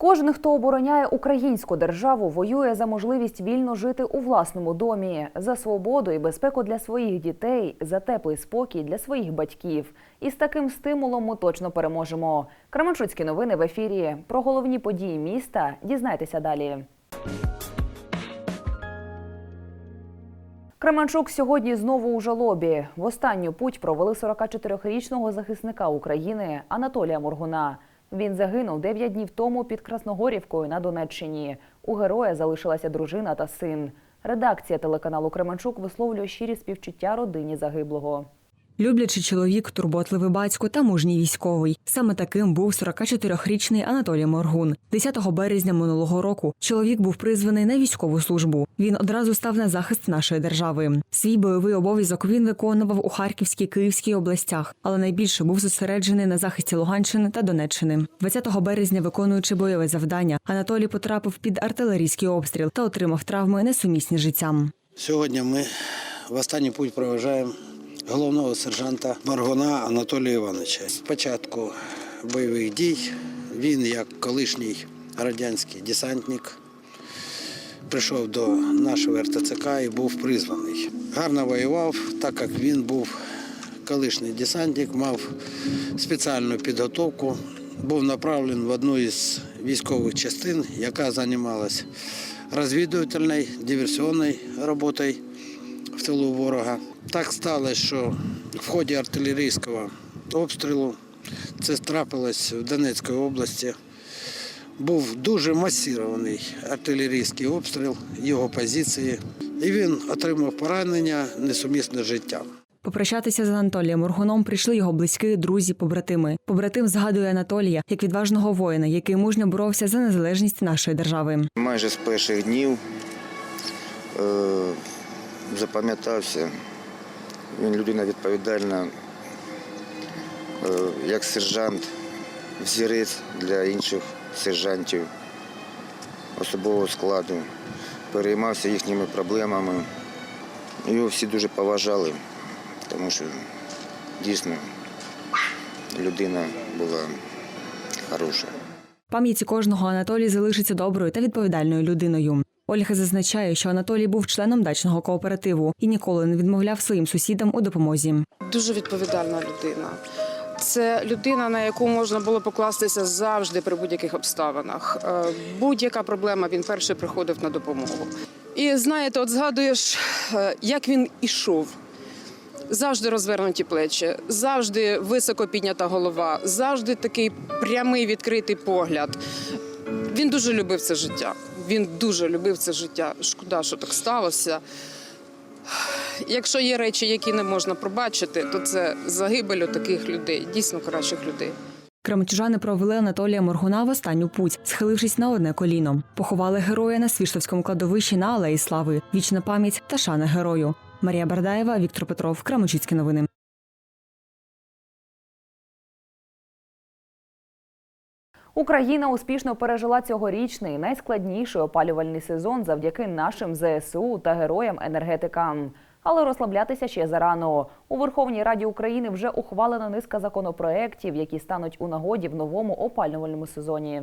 Кожен, хто обороняє українську державу, воює за можливість вільно жити у власному домі, за свободу і безпеку для своїх дітей, за теплий спокій для своїх батьків. І з таким стимулом ми точно переможемо. Кременчуцькі новини в ефірі. Про головні події міста дізнайтеся далі. Кременчук сьогодні знову у жалобі. В останню путь провели 44-річного захисника України Анатолія Моргуна. Він загинув 9 днів тому під Красногорівкою на Донеччині. У героя залишилася дружина та син. Редакція телеканалу Кременчук висловлює щирі співчуття родині загиблого. Люблячий чоловік, турботливий батько та мужній військовий. Саме таким був 44-річний Анатолій Моргун. 10 березня минулого року чоловік був призваний на військову службу. Він одразу став на захист нашої держави. Свій бойовий обов'язок він виконував у Харківській Київській областях, але найбільше був зосереджений на захисті Луганщини та Донеччини. 20 березня, виконуючи бойове завдання, Анатолій потрапив під артилерійський обстріл та отримав травми несумісні життям. Сьогодні ми в останній путь проважаємо головного сержанта Маргуна Анатолія Івановича. Спочатку бойових дій він, як колишній радянський десантник, прийшов до нашого РТЦК і був призваний. Гарно воював, так як він був колишній десантник, мав спеціальну підготовку, був направлений в одну із військових частин, яка займалася розвідувальною, диверсіонною роботою в тилу ворога. Так сталося, що в ході артилерійського обстрілу це трапилось в Донецькій області. Був дуже масирований артилерійський обстріл його позиції, і він отримав поранення несумісне з життям. Попрощатися з Анатолієм Моргуном прийшли його близькі, друзі, побратими. Побратим згадує Анатолія як відважного воїна, який мужньо боровся за незалежність нашої держави. Майже з перших днів е, запам'ятався. Він людина відповідальна, е, як сержант, взірець для інших сержантів особового складу. Переймався їхніми проблемами. Його всі дуже поважали, тому що дійсно людина була хороша. В Пам'яті кожного Анатолій залишиться доброю та відповідальною людиною. Ольга зазначає, що Анатолій був членом дачного кооперативу і ніколи не відмовляв своїм сусідам у допомозі. Дуже відповідальна людина. Це людина, на яку можна було покластися завжди при будь-яких обставинах. Е, Будь-яка проблема він перший приходив на допомогу. І знаєте, от згадуєш, е, як він ішов. Завжди розвернуті плечі, завжди високо піднята голова, завжди такий прямий відкритий погляд. Він дуже любив це життя. Він дуже любив це життя. Шкода, що так сталося. Якщо є речі, які не можна пробачити, то це загибель у таких людей, дійсно кращих людей. Кременчужани провели Анатолія Моргуна в останню путь, схилившись на одне коліно. Поховали героя на Свіштовському кладовищі на Алеї Слави. Вічна пам'ять та шана герою. Марія Бардаєва, Віктор Петров, Кременчуцькі новини. Україна успішно пережила цьогорічний найскладніший опалювальний сезон завдяки нашим ЗСУ та героям-енергетикам. Але розслаблятися ще зарано. У Верховній Раді України вже ухвалена низка законопроєктів, які стануть у нагоді в новому опалювальному сезоні.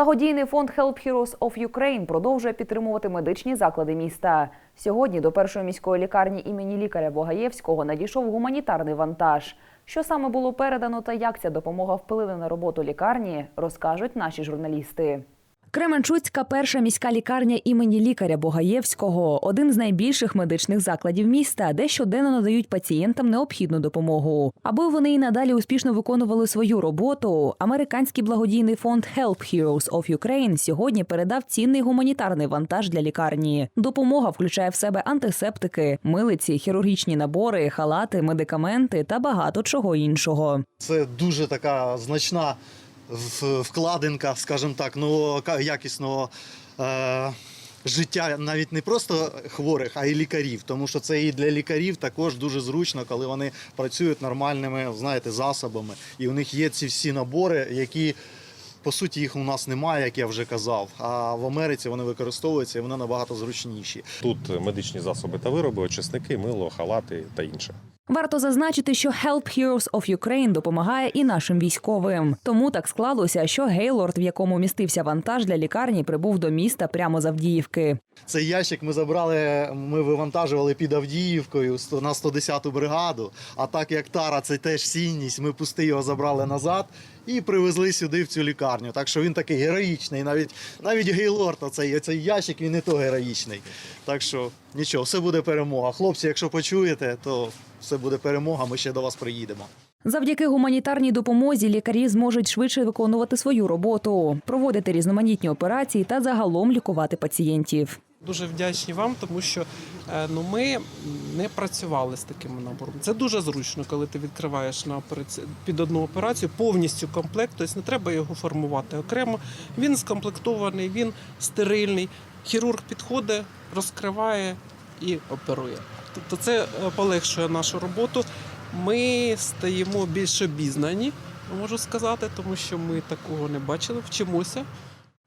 Благодійний фонд Help Heroes of Ukraine продовжує підтримувати медичні заклади міста. Сьогодні до першої міської лікарні імені лікаря Богаєвського надійшов гуманітарний вантаж. Що саме було передано та як ця допомога вплине на роботу лікарні, розкажуть наші журналісти. Кременчуцька перша міська лікарня імені лікаря Богаєвського один з найбільших медичних закладів міста, де щоденно надають пацієнтам необхідну допомогу. Аби вони і надалі успішно виконували свою роботу. Американський благодійний фонд Help Heroes of Ukraine сьогодні передав цінний гуманітарний вантаж для лікарні. Допомога включає в себе антисептики, милиці, хірургічні набори, халати, медикаменти та багато чого іншого. Це дуже така значна вкладинка, скажімо так, нового якісного е, життя навіть не просто хворих, а й лікарів. Тому що це і для лікарів також дуже зручно, коли вони працюють нормальними, знаєте, засобами. І у них є ці всі набори, які. По суті, їх у нас немає, як я вже казав. А в Америці вони використовуються і вони набагато зручніші. Тут медичні засоби та вироби, очисники, мило, халати та інше. Варто зазначити, що Help Heroes of Ukraine допомагає і нашим військовим. Тому так склалося, що Гейлорд, в якому містився вантаж для лікарні, прибув до міста прямо з Авдіївки. Цей ящик ми забрали, ми вивантажували під Авдіївкою на 110-ту бригаду. А так як Тара це теж цінність, ми пусти його забрали назад і привезли сюди в цю лікарню. Так що він такий героїчний. Навіть навіть Гейлорд, оцей, цей ящик, він не то героїчний. Так що нічого, все буде перемога. Хлопці, якщо почуєте, то все буде перемога. Ми ще до вас приїдемо. Завдяки гуманітарній допомозі лікарі зможуть швидше виконувати свою роботу, проводити різноманітні операції та загалом лікувати пацієнтів. Дуже вдячні вам, тому що е, ну, ми не працювали з таким набором. Це дуже зручно, коли ти відкриваєш на операці... під одну операцію повністю комплект, тобто не треба його формувати окремо. Він скомплектований, він стерильний. Хірург підходить, розкриває і оперує. Тобто це е, полегшує нашу роботу. Ми стаємо більш обізнані, можу сказати, тому що ми такого не бачили, вчимося.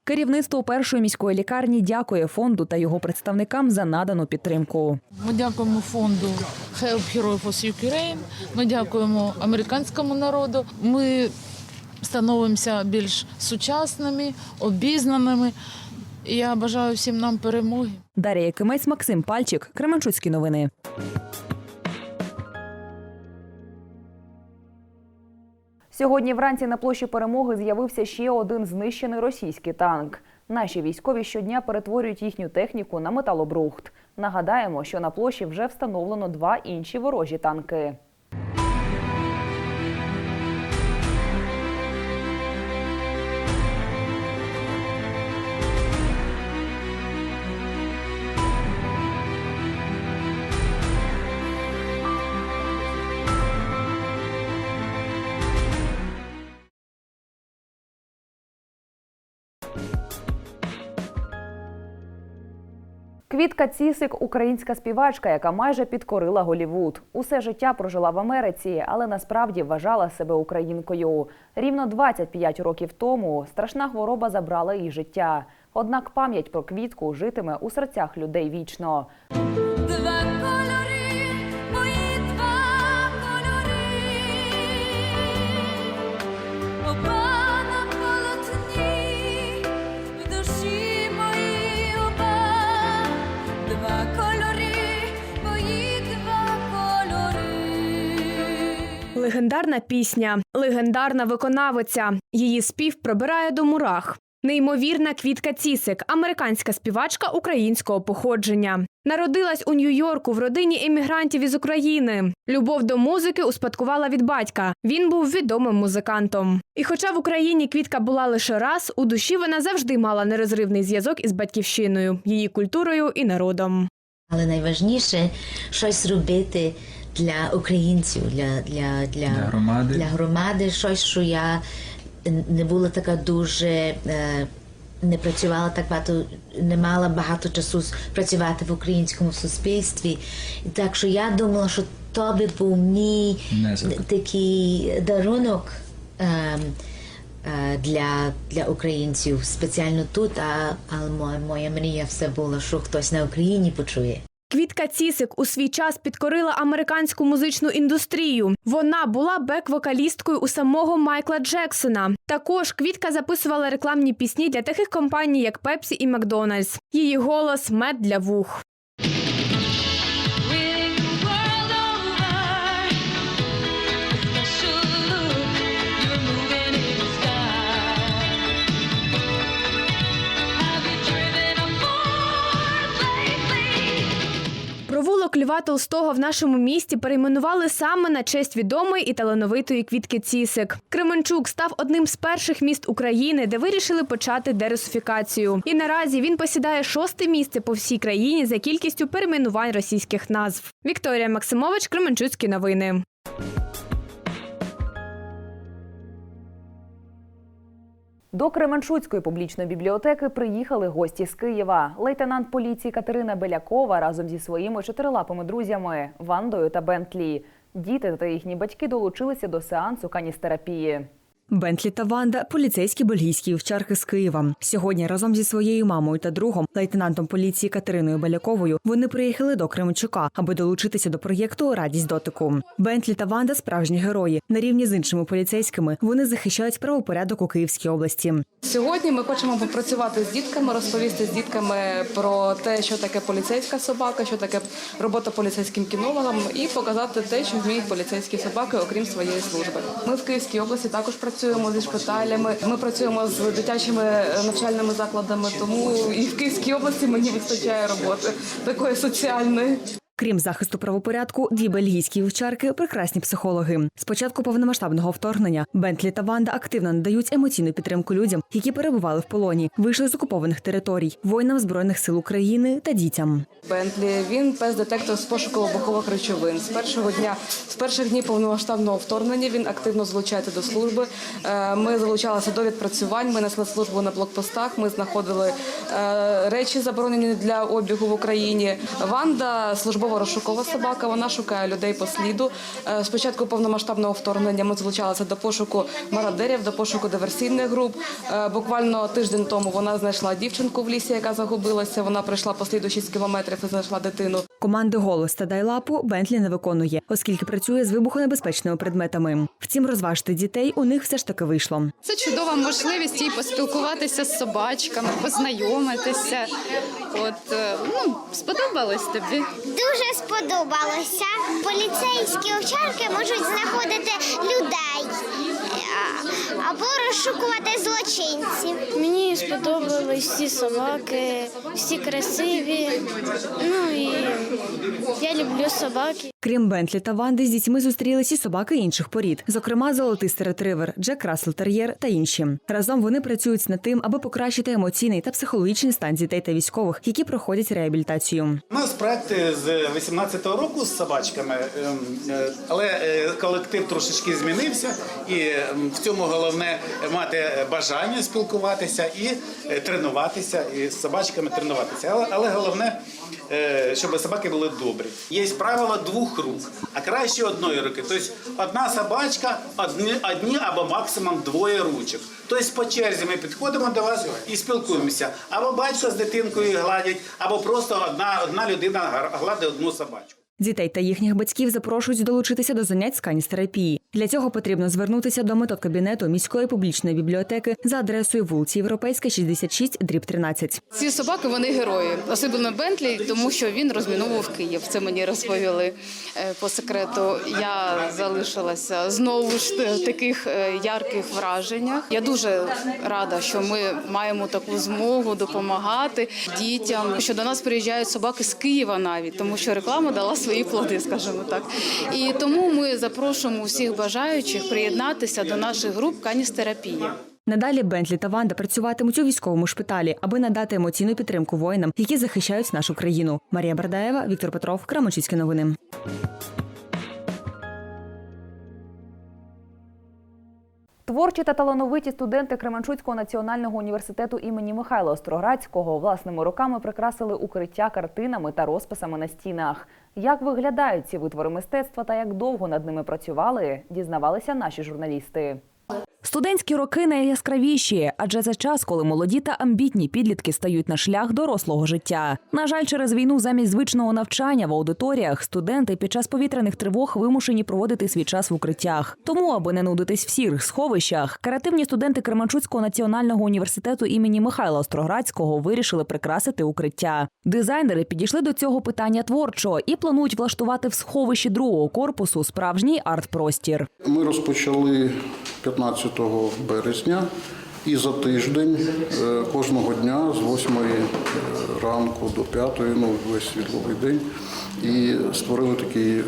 Керівництво першої міської лікарні дякує фонду та його представникам за надану підтримку. Ми дякуємо фонду Help Heroes of Ukraine. Ми дякуємо американському народу. Ми становимося більш сучасними, обізнаними. І я бажаю всім нам перемоги. Дар'я Якимець, Максим Пальчик, Кременчуцькі новини. Сьогодні вранці на площі перемоги з'явився ще один знищений російський танк. Наші військові щодня перетворюють їхню техніку на металобрухт. Нагадаємо, що на площі вже встановлено два інші ворожі танки. Квітка Цісик українська співачка, яка майже підкорила Голівуд. Усе життя прожила в Америці, але насправді вважала себе українкою. Рівно 25 років тому страшна хвороба забрала її життя. Однак пам'ять про квітку житиме у серцях людей вічно. Легендарна пісня, легендарна виконавиця. Її спів пробирає до мурах. Неймовірна Квітка Цісик, американська співачка українського походження. Народилась у Нью-Йорку в родині емігрантів із України. Любов до музики успадкувала від батька. Він був відомим музикантом. І хоча в Україні Квітка була лише раз, у душі вона завжди мала нерозривний зв'язок із батьківщиною, її культурою і народом. Але найважніше щось робити для українців, для, для, для, Для громади. для громади, щось, що я не була така дуже. Е, не працювала так багато, не мала багато часу працювати в українському суспільстві. Так що я думала, що то би був мій такий дарунок ем, е, для, для українців, спеціально тут, а, але моя, моя мрія все була, що хтось на Україні почує. Квітка Цісик у свій час підкорила американську музичну індустрію. Вона була бек-вокалісткою у самого Майкла Джексона. Також Квітка записувала рекламні пісні для таких компаній, як Пепсі і Макдональдс. Її голос мед для вух. Льва Толстого в нашому місті перейменували саме на честь відомої і талановитої Квітки Цісик. Кременчук став одним з перших міст України, де вирішили почати дерусифікацію. І наразі він посідає шосте місце по всій країні за кількістю перейменувань російських назв. Вікторія Максимович, Кременчуцькі новини. До Кременчуцької публічної бібліотеки приїхали гості з Києва. Лейтенант поліції Катерина Белякова разом зі своїми чотирилапими друзями Вандою та Бентлі. Діти та їхні батьки долучилися до сеансу каністерапії. Бентлі та Ванда поліцейські бельгійські вівчарки з Києва. Сьогодні разом зі своєю мамою та другом, лейтенантом поліції Катериною Баляковою, вони приїхали до Кременчука, аби долучитися до проєкту Радість дотику. Бентлі та Ванда справжні герої. На рівні з іншими поліцейськими вони захищають правопорядок у Київській області. Сьогодні ми хочемо попрацювати з дітками, розповісти з дітками про те, що таке поліцейська собака, що таке робота поліцейським кінологом, і показати те, що вміють поліцейські собаки, окрім своєї служби. Ми в Київській області також працюємо зі шпиталями. Ми працюємо з дитячими е, навчальними закладами. Тому і в Київській області мені вистачає роботи такої соціальної. Крім захисту правопорядку, дві бельгійські вівчарки прекрасні психологи. З початку повномасштабного вторгнення Бентлі та Ванда активно надають емоційну підтримку людям, які перебували в полоні, вийшли з окупованих територій, воїнам збройних сил України та дітям. Бентлі він пес-детектор з пошуку вибухових речовин. З першого дня, з перших днів повномасштабного вторгнення він активно залучається до служби. Е, Ми залучалися до відпрацювань. Ми несли службу на блокпостах. Ми знаходили е, речі, заборонені для обігу в Україні. Ванда службова розшукова собака. Вона шукає людей по сліду. Е, Спочатку повномасштабного вторгнення ми залучалися до пошуку мародерів, до пошуку диверсійних груп. Е, Буквально тиждень тому вона знайшла дівчинку в лісі, яка загубилася. Вона пройшла по сліду 6 кілометрів і знайшла дитину. Команди голос та дайлапу Бентлі не виконує, оскільки працює з вибухонебезпечними предметами. Втім, розважити дітей у них все ж таки вийшло. Це чудова можливість і поспілкуватися з собачками, познайомитися. От е, ну сподобалось тобі. Дуже сподобалося. Поліцейські овчарки можуть знаходити людей е, або розшукувати злочинців. Мені сподобались всі собаки, всі красиві. Ну і я люблю собаки. Крім Бентлі та Ванди, з дітьми зустрілись і собаки інших порід, зокрема золотистий ретривер, Джек Рассел Тер'єр та інші. Разом вони працюють над тим, аби покращити емоційний та психологічний стан дітей та військових, які проходять реабілітацію. У нас проекти з 18-го року з собачками, ем, е, але е, колектив трошечки змінився, і ем, в цьому головне мати бажання спілкуватися і е, тренуватися, і з собачками тренуватися. Але, але головне, щоб собаки були добрі. Є правило двох рук, а краще одної руки. Тобто одна собачка, одні, одні або максимум двоє ручок. Тобто по черзі ми підходимо до вас і спілкуємося. Або батько з дитинкою гладять, або просто одна, одна людина гладить одну собачку. Дітей та їхніх батьків запрошують долучитися до занять з каністерапії. Для цього потрібно звернутися до методкабінету міської публічної бібліотеки за адресою вулиці Європейська, 66, дріб 13. Ці собаки вони герої, особливо Бентлі, тому що він розміновував Київ. Це мені розповіли е, по секрету. Я залишилася знову ж в таких е, ярких враженнях. Я дуже рада, що ми маємо таку змогу допомагати дітям. Що до нас приїжджають собаки з Києва навіть, тому що реклама дала свої плоди, скажімо так. І тому ми запрошуємо усіх бажаючих приєднатися до наших груп каністерапії. Надалі Бентлі та Ванда працюватимуть у військовому шпиталі, аби надати емоційну підтримку воїнам, які захищають нашу країну. Марія Бардаєва, Віктор Петров, Крамочицькі новини. Творчі та талановиті студенти Кременчуцького національного університету імені Михайла Остроградського власними руками прикрасили укриття картинами та розписами на стінах. Як виглядають ці витвори мистецтва та як довго над ними працювали, дізнавалися наші журналісти. Студентські роки найяскравіші, адже це час, коли молоді та амбітні підлітки стають на шлях дорослого життя. На жаль, через війну замість звичного навчання в аудиторіях студенти під час повітряних тривог вимушені проводити свій час в укриттях. Тому, аби не нудитись в сірих сховищах, каративні студенти Кременчуцького національного університету імені Михайла Остроградського вирішили прикрасити укриття. Дизайнери підійшли до цього питання творчо і планують влаштувати в сховищі другого корпусу справжній арт-простір. Ми розпочали 15 березня і за тиждень е, кожного дня з 8 ранку до 5, ну весь світловий день, І створили такий, е,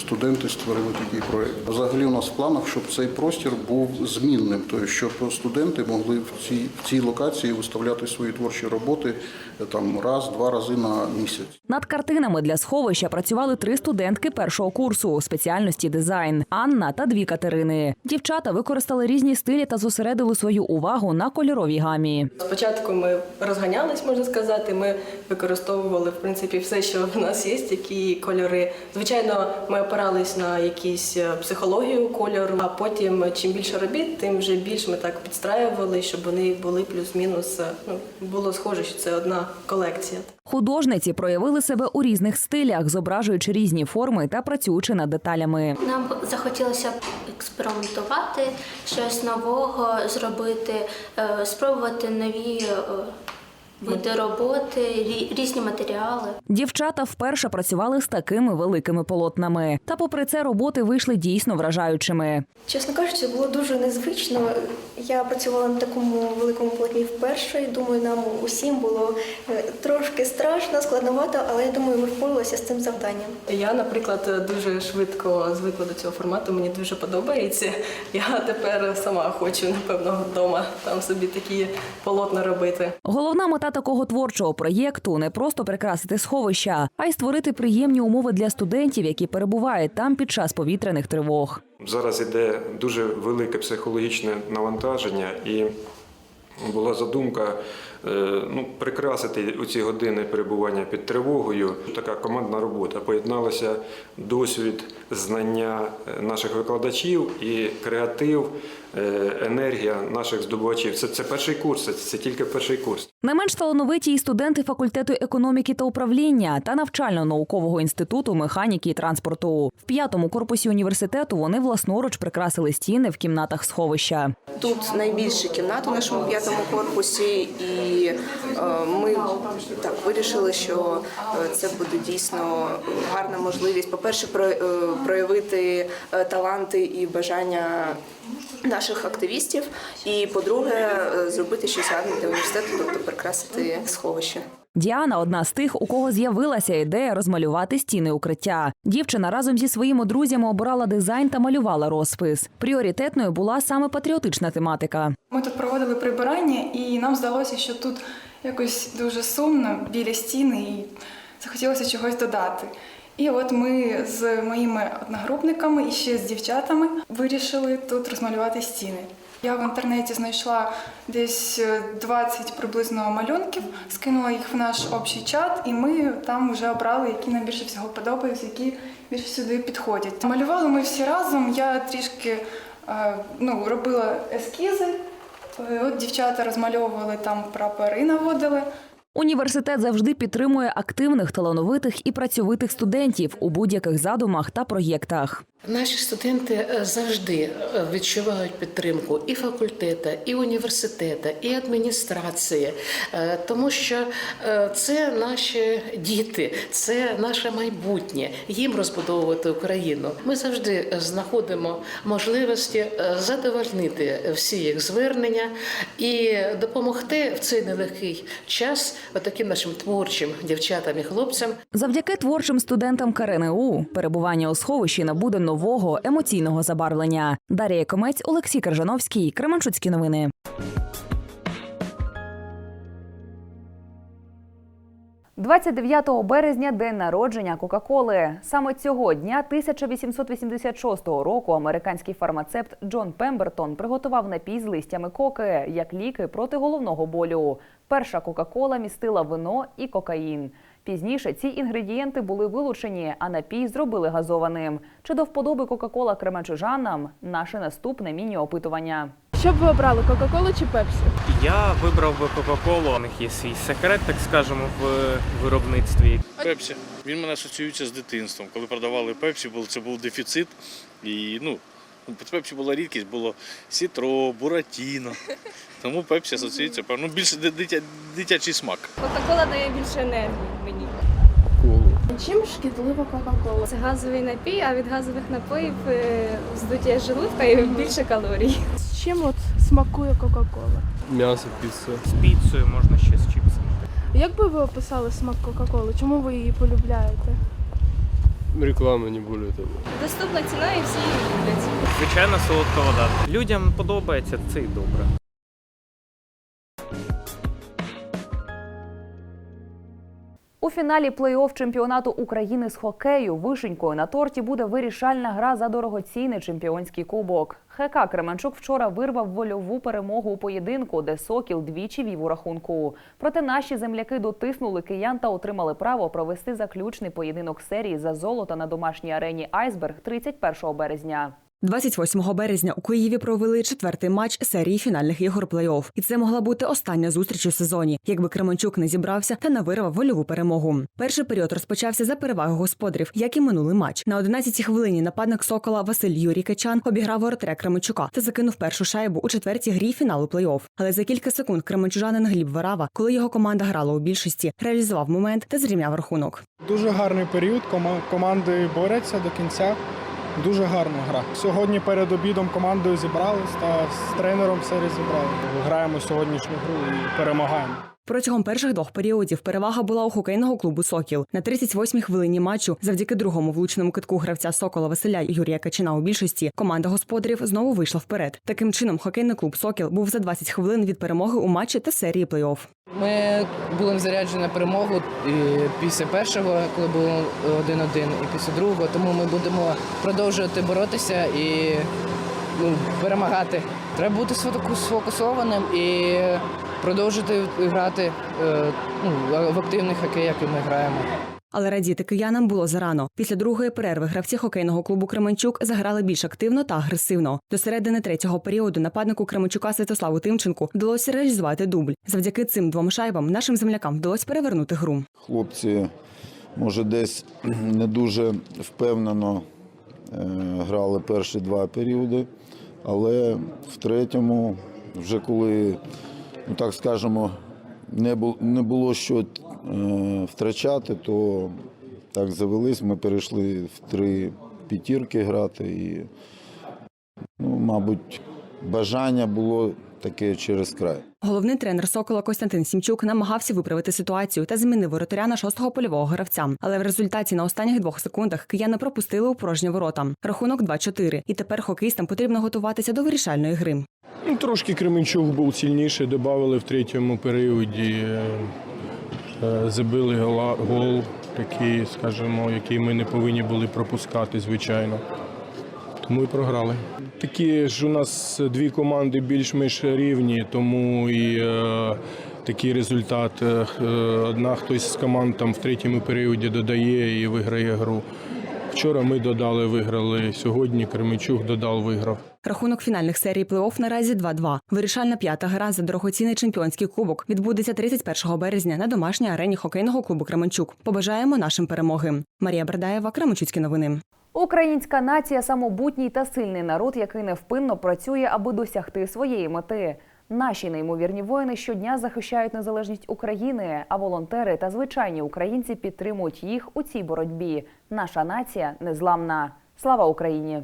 студенти створили такий проєкт. Взагалі у нас в планах, щоб цей простір був змінним, тобто щоб студенти могли в цій, в цій локації виставляти свої творчі роботи е, там раз-два рази на місяць. Над картинами для сховища працювали три студентки першого курсу спеціальності дизайн Анна та дві Катерини. Дівчата використали різні стилі та зосередили свою увагу на кольоровій гамі. Спочатку ми розганялись, можна сказати. Ми використовували в принципі все, що в нас є, які кольори. Звичайно, ми опирались на якісь е, психологію кольору, а потім чим більше робіт, тим вже більш ми так підстраювали, щоб вони були плюс-мінус. е, Ну було схоже, що це одна колекція. Художниці проявили себе у різних стилях, зображуючи різні форми та працюючи над деталями. Нам захотілося експериментувати, щось нового зробити, е, спробувати нові е, види роботи, рі- різні матеріали. Дівчата вперше працювали з такими великими полотнами. Та, попри це, роботи вийшли дійсно вражаючими. Чесно кажучи, було дуже незвично. Я працювала на такому великому полотні вперше, і думаю, нам усім було е, трошки страшно, складновато, але я думаю, ми впоралися з цим завданням. Я, наприклад, дуже швидко звикла до цього формату. Мені дуже подобається. Я тепер сама хочу, напевно, вдома там собі такі полотна робити. Головна мета такого творчого проєкту не просто прикрасити сховища, а й створити приємні умови для студентів, які перебувають там під час повітряних тривог. Зараз іде дуже велике психологічне навантаження, і була задумка е, ну, прикрасити у ці години перебування під тривогою. Така командна робота. Поєдналося досвід, знання е, наших викладачів і креатив, енергія наших здобувачів. Це, це перший курс, це, це тільки перший курс. Не менш талановиті і студенти факультету економіки та управління та навчально-наукового інституту механіки і транспорту. В п'ятому корпусі університету вони власноруч прикрасили стіни в кімнатах сховища. Тут найбільша кімната в нашому п'ятому корпусі, і е, ми так вирішили, що е, це буде дійсно гарна можливість, по-перше, про- е, проявити е, таланти і бажання наших активістів, і по-друге, е, зробити щось гарне для університету, тобто прикрасити сховище. Діана одна з тих, у кого з'явилася ідея розмалювати стіни укриття. Дівчина разом зі своїми друзями обирала дизайн та малювала розпис. Пріоритетною була саме патріотична тематика. Ми тут проводили прибирання, і нам здалося, що тут якось дуже сумно біля стіни, і захотілося чогось додати. І от ми з моїми одногрупниками і ще з дівчатами вирішили тут розмалювати стіни. Я в інтернеті знайшла десь е, 20 приблизно малюнків, скинула їх в наш общий чат, і ми там вже обрали, які нам більше всього подобаються, які більше сюди підходять. Малювали ми всі разом. Я трішки е, ну, робила ескізи. Е, От дівчата розмальовували там прапори, наводили. Університет завжди підтримує активних, талановитих і працьовитих студентів у будь-яких задумах та проєктах. Наші студенти е, завжди е, відчувають підтримку і факультету, і університету, і адміністрації, е, тому що це наші діти, це наше майбутнє. Їм розбудовувати Україну. Ми завжди знаходимо можливості задовольнити всі їх звернення і допомогти в цей нелегкий час таким нашим творчим дівчатам і хлопцям. Завдяки творчим студентам КРНУ перебування у сховищі набуде нового емоційного забарвлення. Дарія Комець, Олексій Крижановський, Кременчуцькі новини. – 29 березня день народження Кока-Коли. Саме цього дня 1886 року американський фармацевт Джон Пембертон приготував напій з листями коки як ліки проти головного болю. Перша Кока-Кола містила вино і кокаїн. Пізніше ці інгредієнти були вилучені, а напій зробили газованим. Чи до вподоби Кока-Кола кременчужанам? Наше наступне міні-опитування. Що б ви обрали, Кока-Колу чи Пепсі? Я вибрав би Кока-Колу. У них є свій секрет, так скажемо, в виробництві. Пепсі. Він мене асоціюється з дитинством. Коли продавали Пепсі, це був дефіцит. І ну, Пепсі була рідкість, було сітро, буратіно. Тому Пепсі асоціюється певно більше дитя, дитячий смак. Кока-кола дає більше енергії мені. Чим шкідлива Кока-Кола? Це газовий напій, а від газових напоїв е, здуття желудка і більше калорій. З чим от смакує Кока-Кола? М'ясо, піца. З піцею можна ще з чіпсами. Як би ви описали смак Кока-Коли? Чому ви її полюбляєте? реклама, не более того. Доступна ціна і всі її люблять. Звичайно, солодка вода. Людям подобається це і добре. У фіналі плей-офф чемпіонату України з хокею вишенькою на торті буде вирішальна гра за дорогоцінний чемпіонський кубок. ХК Кременчук вчора вирвав вольову перемогу у поєдинку, де Сокіл двічі вів у рахунку. Проте наші земляки дотиснули киян та отримали право провести заключний поєдинок серії за золото на домашній арені Айсберг 31 березня. 28 березня у Києві провели четвертий матч серії фінальних ігор плей-офф. І це могла бути остання зустріч у сезоні, якби Кременчук не зібрався та не вирвав вольову перемогу. Перший період розпочався за переваги господарів, як і минулий матч. На 11-й хвилині нападник Сокола Василь Юрій Качан обіграв воротаря Кременчука та закинув першу шайбу у четвертій грі фіналу плей-офф. Але за кілька секунд кременчужанин Гліб Варава, коли його команда грала у більшості, реалізував момент та зрівняв рахунок. Дуже гарний період. Команди борються до кінця. Дуже гарна гра. Сьогодні перед обідом командою зібрались та з тренером все розібрали. Граємо сьогоднішню гру і перемагаємо. Протягом перших двох періодів перевага була у хокейного клубу Сокіл. На 38-й хвилині матчу, завдяки другому влучному китку гравця Сокола Василя Юрія Качина у більшості, команда господарів знову вийшла вперед. Таким чином, хокейний клуб Сокіл був за 20 хвилин від перемоги у матчі та серії плей-офф. Ми були заряджені на перемогу після першого, коли було 1-1, і після другого. Тому ми будемо продовжувати боротися і ну, перемагати. Треба бути сфоку- сфокусованим і продовжити грати е, ну, в активний хокей, який ми граємо. Але радіти киянам було зарано. Після другої перерви гравці хокейного клубу Кременчук заграли більш активно та агресивно. До середини третього періоду нападнику Кременчука Святославу Тимченку вдалося реалізувати дубль. Завдяки цим двом шайбам нашим землякам вдалося перевернути гру. Хлопці, може, десь не дуже впевнено е, грали перші два періоди, але в третьому, вже коли, ну так скажемо, не було, не було що е, втрачати, то так завелись. Ми перейшли в три п'ятірки грати і, ну, мабуть, бажання було таке через край. Головний тренер Сокола Костянтин Сімчук намагався виправити ситуацію та змінив воротаря на шостого польового гравця. Але в результаті на останніх двох секундах кияни пропустили у порожні ворота. Рахунок 2-4. І тепер хокеїстам потрібно готуватися до вирішальної гри. Ну, трошки Кременчук був сильніший, додали в третьому періоді, е, е, забили гол, такий, скажімо, який ми не повинні були пропускати, звичайно. Тому і програли. Такі ж у нас дві команди більш-менш рівні, тому і е, такий результат. Е, е, Одна хтось з команд там в третьому періоді додає і виграє гру. Вчора ми додали, виграли. Сьогодні Кременчук додав, виграв. Рахунок фінальних серій плей-офф наразі 2-2. Вирішальна п'ята гра за дорогоцінний чемпіонський кубок відбудеться 31 березня на домашній арені хокейного клубу Кременчук. Побажаємо нашим перемоги. Марія Бердаєва, Кременчуцькі новини. Українська нація самобутній та сильний народ, який невпинно працює, аби досягти своєї мети. Наші неймовірні воїни щодня захищають незалежність України, а волонтери та звичайні українці підтримують їх у цій боротьбі. Наша нація незламна. Слава Україні!